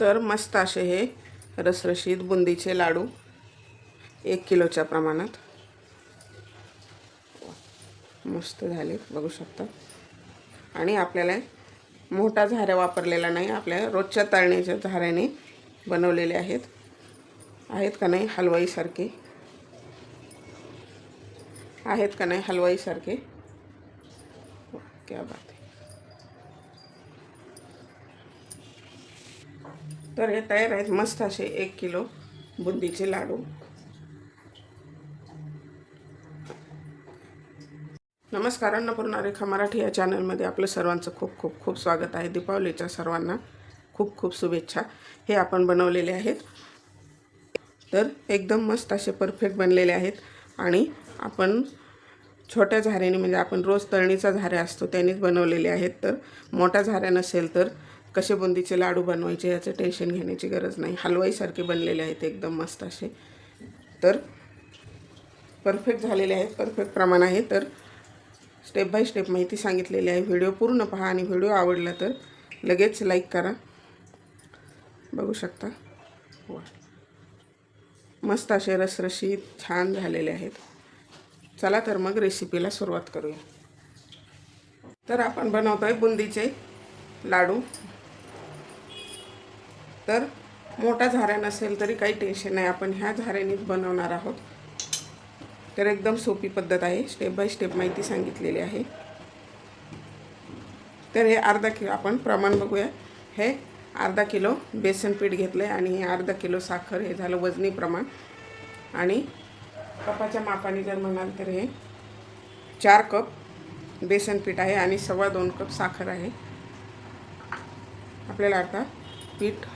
तर मस्त असे हे रसरशीत बुंदीचे लाडू. एक किलोच्या प्रमाणात. मस्त झाले बघू शकता. आणि आपल्याला मोठा झाऱ्या वापरलेला नाही आपल्या रोजच्या तळण्याच्या झाऱ्याने बनवलेले आहेत. आहेत का नाही हलवाईसारखे? आहेत का नाही हलवाईसारखे? क्या बात. तर हे तयार आहेत. मस्त असे एक किलो बुंदीचे लाडू. नमस्कार अन्नपूर्णा रेखा मराठी या चॅनलमध्ये आपलं सर्वांचं खूप खूप खूप स्वागत आहे. दीपावलीच्या सर्वांना खूप खूप शुभेच्छा. हे आपण बनवलेले आहेत. तर एकदम मस्त असे परफेक्ट बनलेले आहेत. आणि आपण छोट्या झाऱ्याने म्हणजे आपण रोज तळणीचा झाऱ्या असतो त्यानेच बनवलेले आहेत. तर मोठ्या झाऱ्या नसेल तर कसे बुंदीचे लाडू बनवायचे याचं टेन्शन घेण्याची गरज नाही. हलवाईसारखे बनलेले आहेत एकदम मस्त असे. तर परफेक्ट झालेले आहेत परफेक्ट प्रमाण आहे. तर स्टेप बाय स्टेप माहिती सांगितलेली आहे. व्हिडिओ पूर्ण पहा आणि व्हिडिओ आवडला तर लगेच लाईक करा. बघू शकता. वा. मस्त असे रसरशीत छान झालेले आहेत. चला तर मग रेसिपीला सुरुवात करूया. तर आपण बनवतो आहे बुंदीचे लाडू. तर मोठा झाऱ्या नसेल तरी काही टेन्शन नाही. आपण ह्या झाऱ्यानेच बनवणार आहोत. तर एकदम सोपी पद्धत आहे. स्टेप बाय स्टेप माहिती सांगितलेली आहे. तर हे अर्धा किलो आपण प्रमाण बघूया. हे अर्धा किलो बेसन पीठ घेतलं आहे आणि हे अर्धा किलो साखर हे झालं वजनी प्रमाण. आणि कपाच्या मापाने जर म्हणाल तर हे चार कप बेसन पीठ आहे आणि सव्वा दोन कप साखर आहे. आपल्याला आता पीठ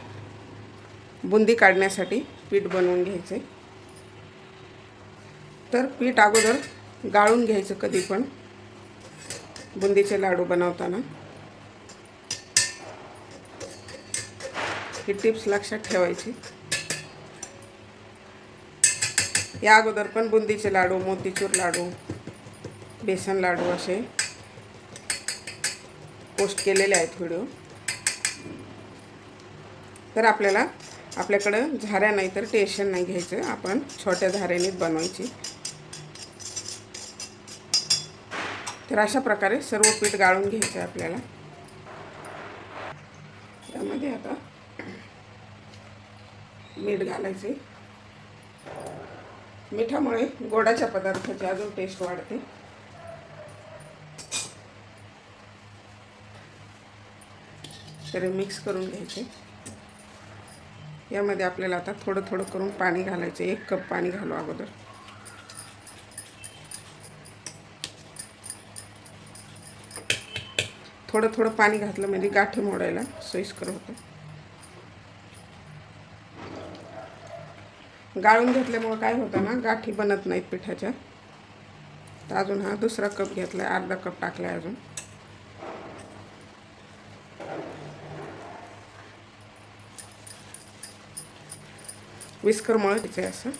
बुंदी काढण्यासाठी पीठ बनवून घ्यायचे. तर पीठ अगोदर गाळून घ्यायचं कधी पण बुंदीचे लाडू बनवताना. ही टिप्स लक्षात ठेवायची. या अगोदर पण बुंदीचे लाडू मोतीचूर लाडू बेसन लाडू असे पोस्ट केलेले आहेत व्हिडिओ तर आपल्याला आपल्याकडं झाऱ्या नाही तर टेन्शन नाही घ्यायचं. आपण छोट्या झाऱ्यानेच बनवायची. तर अशा प्रकारे सर्व पीठ गाळून घ्यायचं आहे आपल्याला. त्यामध्ये आता मीठ घालायचे. मिठामुळे गोडाच्या पदार्थाची अजून टेस्ट वाढते. तर मिक्स करून घ्यायचे. यामध्ये आपल्याला आता थोडं थोडं करून पाणी घालायचं एक कप पाणी घालू अगोदर. थोडं थोडं पाणी घातलं म्हणजे गाठी मोडायला सोयीस्कर होतं. गाळून घेतल्यामुळं काय होतं ना गाठी बनत नाहीत पिठाच्या. तर अजून हा दुसरा कप घेतला आहे अर्धा कप टाकला अजून. विस्कर मळायचे असं.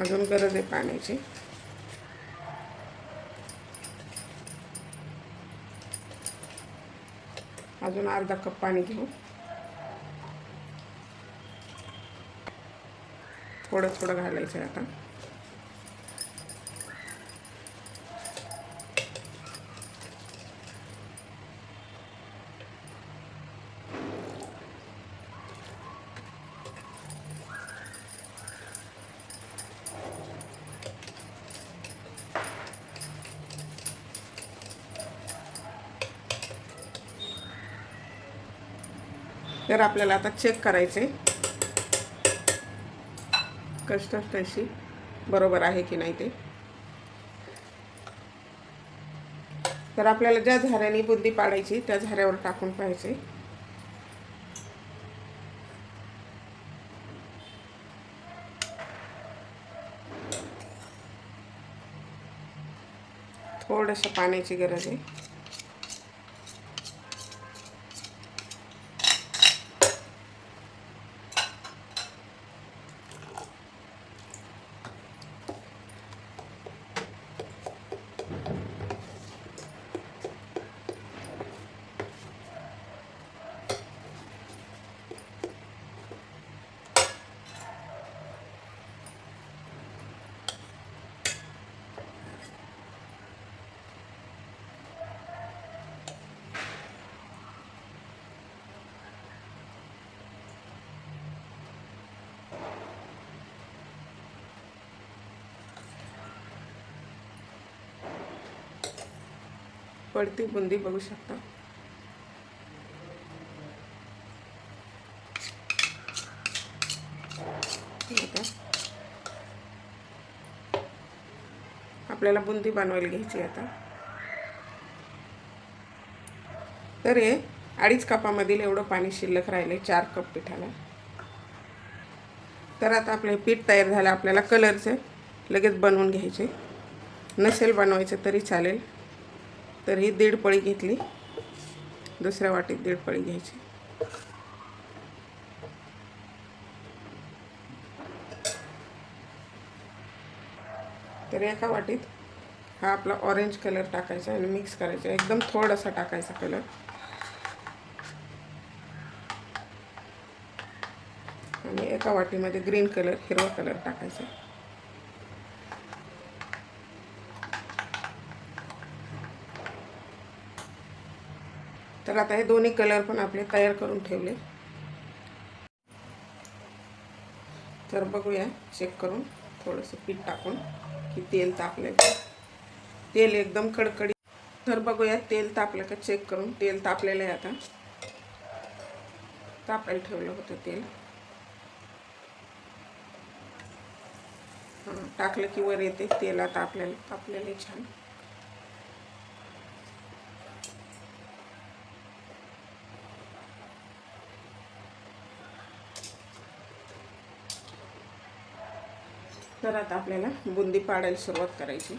अजून गरज आहे पाण्याची. अजून अर्धा कप पाणी घेऊ. थोडं थोडं घालायचं आहे आता. तर आपल्याला आता चेक करायचे कन्सिस्टन्सी बरोबर आहे की नाही ते? तर आपल्याला ज्या झाऱ्याने बुंदी पाडायची त्या झाऱ्यावर टाकून पाहायचे थोडंसं पाण्याची गरज आहे. पडती बुंदी बघू शकता. आपल्याला बुंदी बनवायला घ्यायची आता. तर हे अडीच कपामधील एवढं पाणी शिल्लक राहिले चार कप पिठाला. तर आता आपले पीठ तयार झालं आपल्याला कलरचे लगेच बनवून घ्यायचे. नसेल बनवायचं तरी चालेल. तर ही दीड पळी घेतली. दुसऱ्या वाटीत दीड पळी घ्यायची. तर एका वाटीत हा आपला ऑरेंज कलर टाकायचा आणि मिक्स करायचा. एकदम थोडासा टाकायचा कलर आणि एका वाटीमध्ये ग्रीन कलर हिरवा कलर टाकायचा. तर आता हे दोन्ही कलर पण आपले तयार करून ठेवले. तर बघूया चेक करून थोडंसं पीठ टाकून की तेल तापले तेल एकदम कडकडीत. तर बघूया तेल तापलं का? चेक करून तेल तापलेलं आहे आता. तापायला ठेवलं होतं तेल. टाकलं की वर येते. तेलात आपल्याला तापलेलं छान. तर आता आपल्याला बुंदी पाडायला सुरुवात करायची.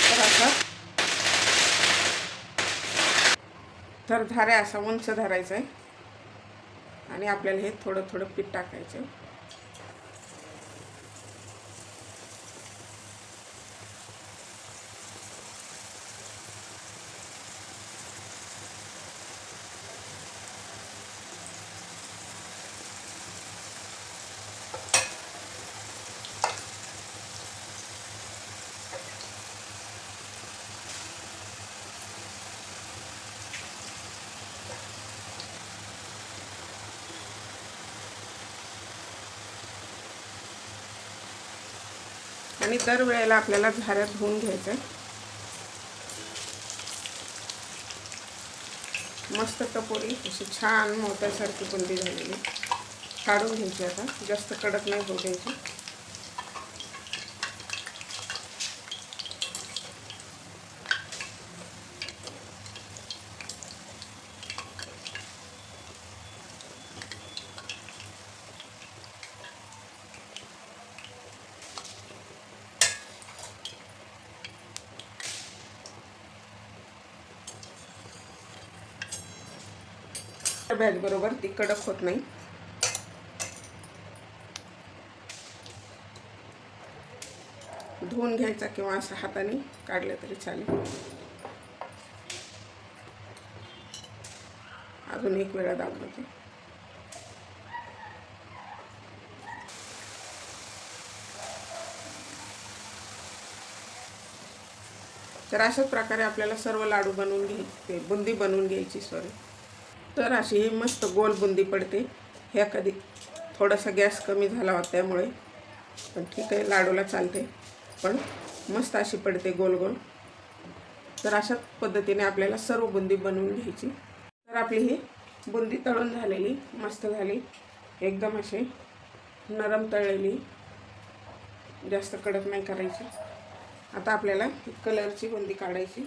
तर आता तर धाऱ्या असा उंच धरायचं आहे. आणि आपल्याला हे थोडं थोडं पीठ टाकायचं आणि दरवेळेला आपल्याला झाऱ्यात धुवून घ्यायचं मस्त कपोरी अशी छान मोत्यासारखी बुंदी झालेली. काढून घ्यायची आता. जास्त कडक नाही होऊ द्यायची. बॅग बरोबर ती कडक होत नाही. धुवून घ्यायचा किंवा असं हाताने काढलं तरी चालेल. अजून एक वेळा दाबलं तर अशाच प्रकारे आपल्याला सर्व लाडू बनवून घ्यायचे बुंदी बनवून घ्यायची सॉरी तर अशी ही मस्त गोल बुंदी पडते. ह्या कधी थोडासा गॅस कमी झाला होता त्यामुळे. पण ठीक आहे लाडूला चालते पण मस्त अशी पडते गोल गोल तर अशा पद्धतीने आपल्याला सर्व बुंदी बनवून घ्यायची. तर आपली ही बुंदी तळून झालेली मस्त झाली. एकदम असे नरम तळलेली. जास्त कडक नाही करायची. आता आपल्याला कलरची बुंदी काढायची.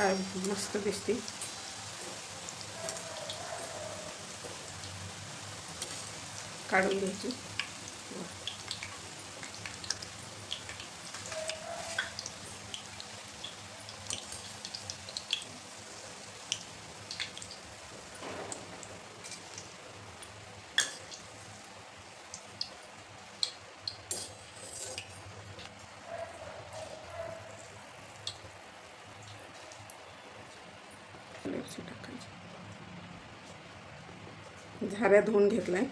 काय मस्त दिसते काढून घ्यायची टाकायची. झाऱ्या धुवून घेतलाय.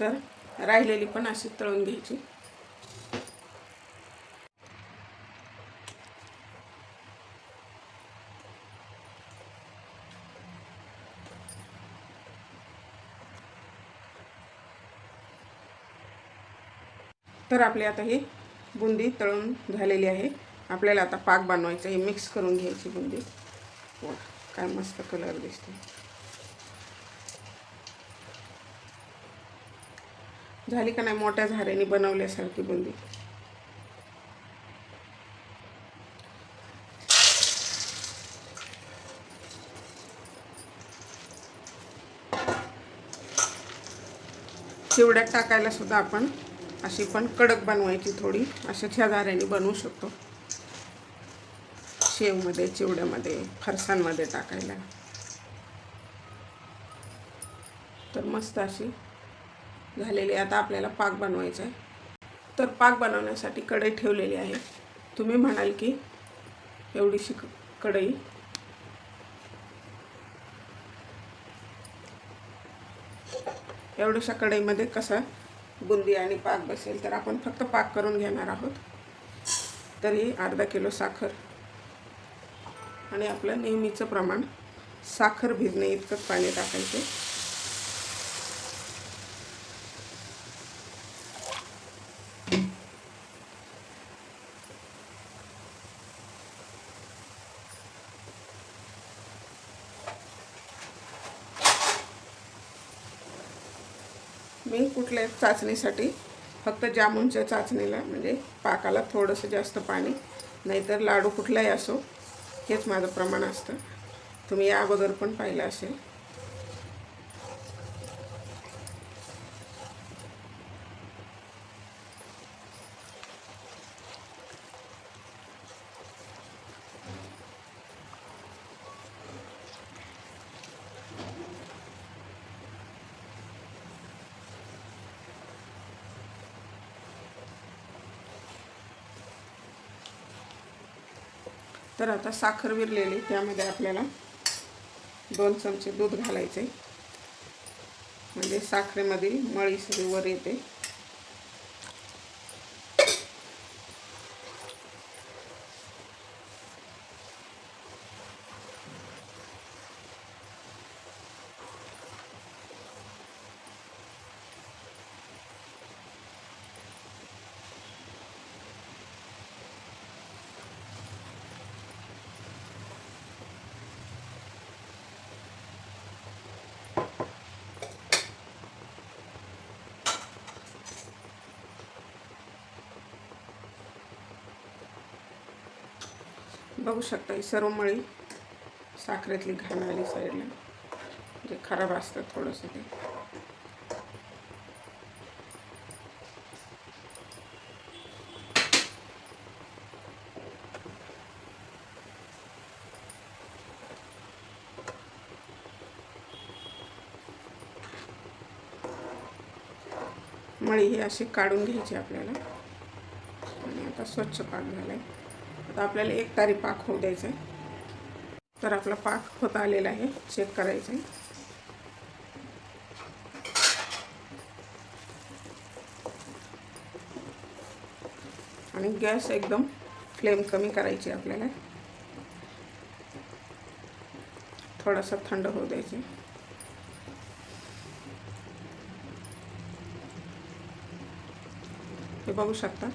तर राहिलेली पण अशी तळून घ्यायची. तर आपली आता ही बुंदी तळून झालेली आहे. आपल्याला आता पाक बनवायचा आहे. मिक्स करून घ्यायची बुंदी. वा काय मस्त कलर दिसतो झाली का नाही मोठ्या झाऱ्याने बनवल्यासारखी बुंदी? चिवड्यात टाकायला सुद्धा आपण अशी पण कडक बनवायची थोडी. अशाच ह्या झाऱ्याने बनवू शकतो. शेवमध्ये चिवड्यामध्ये फरसांमध्ये टाकायला. तर मस्त अशी झालेली आता आपल्याला पाक बनवायचा आहे. तर पाक बनवण्यासाठी कढई ठेवलेली आहे. तुम्ही म्हणाल की एवढीशी क- कढई. एवढ्याशा कढईमध्ये कसं बुंदी आणि पाक बसेल तर आपण फक्त पाक करून घेणार आहोत. तर ही अर्धा किलो साखर. आणि आपलं नेहमीचं प्रमाण साखर भिजणे इतकंच पाणी टाकायचं. कुठल्या चाचणीसाठी? फक्त जामुनच्या चाचणीला म्हणजे पाकाला थोडंसं जास्त पाणी नाहीतर लाडू कुठलाही असो हेच माझं प्रमाण असतं. तुम्ही या अगोदर पण पाहिलं असेल. तर आता साखर विरलेली त्यामध्ये आपल्याला दोन चमचे दूध घालायचे म्हणजे साखरेमधील मळी सगळी वर येते. बघू शकता ही सर्व मळी साखरेतली घाण आली साईडला. जे खराब असतं थोडंसं ते. मळी ही अशी काढून घ्यायची आपल्याला. आणि आता स्वच्छ पाक झालं आहे आता आपल्याला एक तारी पाक होऊ द्यायचा आहे तर आपला पाक होत आलेला आहे. चेक करायचा आहे आणि गॅस एकदम फ्लेम कमी करायची आपल्याला. थोडासा थंड होऊ द्यायचे हे बघू शकता.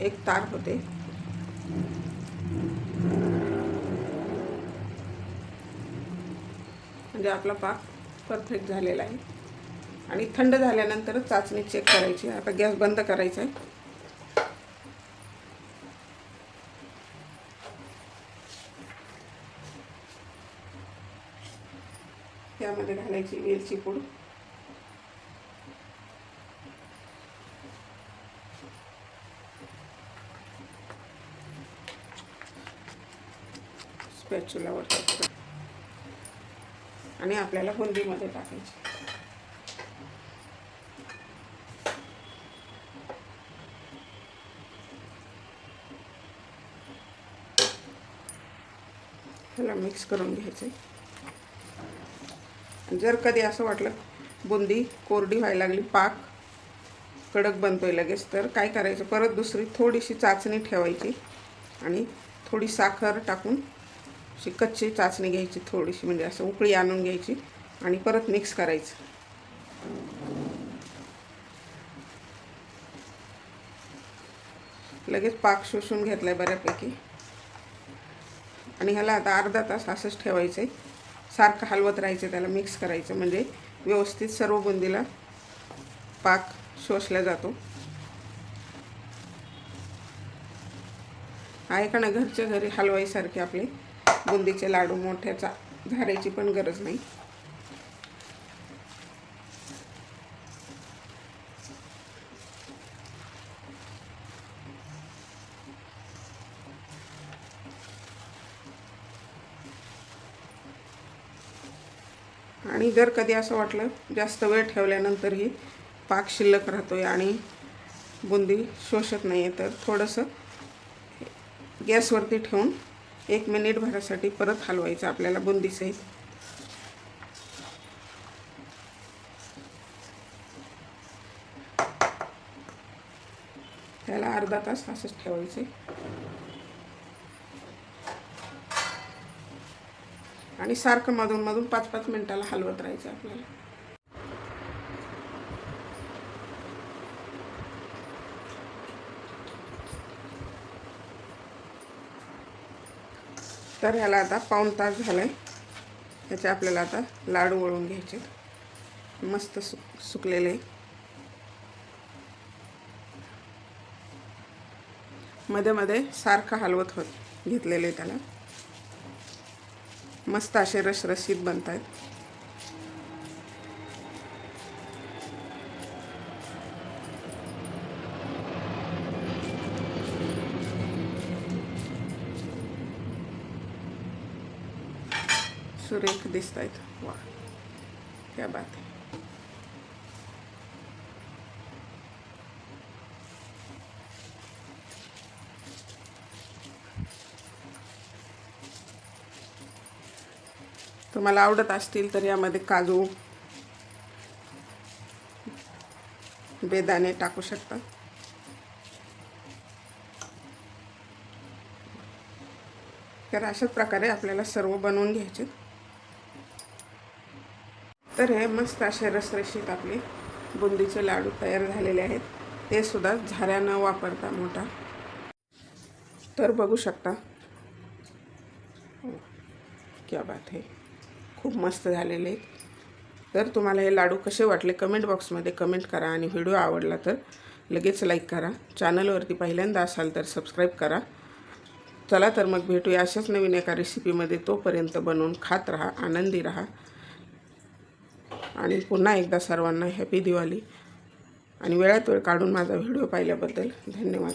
एक तार होते. म्हणजे आपला पाक परफेक्ट झालेला आहे. आणि थंड झाल्यानंतरच चाचणी चेक करायची आता गॅस बंद करायचा आहे. त्यामध्ये घालायची वेलची पूड. स्पॅच्युलावर आणि आपल्याला बुंदीमध्ये टाकायची. ह्याला मिक्स करून घ्यायचं जर कधी असं वाटलं बुंदी कोरडी व्हायला लागली पाक कडक बनतोय लगेच तर काय करायचं? परत दुसरी थोडीशी चाचणी ठेवायची आणि थोडी साखर टाकून अशी कच्ची चाचणी घ्यायची थोडीशी म्हणजे असं उकळी आणून घ्यायची आणि परत मिक्स करायचं. लगेच पाक शोषून घेतलाय बऱ्यापैकी. आणि ह्याला आता अर्धा तास असंच ठेवायचं आहे सारखं हलवत राहायचं त्याला मिक्स करायचं. म्हणजे व्यवस्थित सर्व बुंदीला पाक शोषला जातो. आहे का ना घरच्या घरी हलवाईसारखे आपले बुंदीचे लाडू मोठ्याचा झारायची पण गरज नाही. आणि जर कधी असं वाटलं जास्त वेळ ठेवल्यानंतरही पाक शिल्लक राहतो आहे आणि बुंदी शोषत नाही आहे तर थोडंसं गॅसवरती ठेवून एक मिनिट भरासाठी परत हलवायचं आपल्याला बुंदीसहित. त्याला अर्धा तास असंच ठेवायचे. आणि सारखं मधून मधून पाच पाच मिनिटाला हलवत राहायचं आपल्याला. तर ह्याला आता पाऊण तास झाला. आहे ह्याचे आपल्याला आता लाडू वळून घ्यायचे. मस्त सुक सुकलेले. मध्ये मध्ये सारखं हलवत होत घेतलेले त्याला. मस्त असे रसरशीत बनत आहेत सुरेख दिसत आहेत वा क्या बात आहे तुम्हाला आवडत असतील तर यामध्ये काजू बेदाणे टाकू शकता. तर अशाच प्रकारे आपल्याला सर्व बनवून घ्यायचे तर हे मस्त असे रसरशीत आपले बुंदीचे लाडू तयार झालेले आहेत. ते सुद्धा झाऱ्या न वापरता मोठा. तर बघू शकता. क्या बात आहे खूप मस्त झालेले. आहेत तर तुम्हाला हे लाडू कसे वाटले कमेंट बॉक्समध्ये कमेंट करा आणि व्हिडिओ आवडला तर लगेच लाईक करा. चॅनलवरती पहिल्यांदा असाल तर सबस्क्राईब करा. चला तर मग भेटूया अशाच नवीन एका रेसिपीमध्ये तोपर्यंत बनवून खात राहा आनंदी राहा. आणि पुन्हा एकदा सर्वांना हॅपी दिवाळी. आणि वेळात वेळ काढून माझा व्हिडिओ पाहिल्याबद्दल धन्यवाद.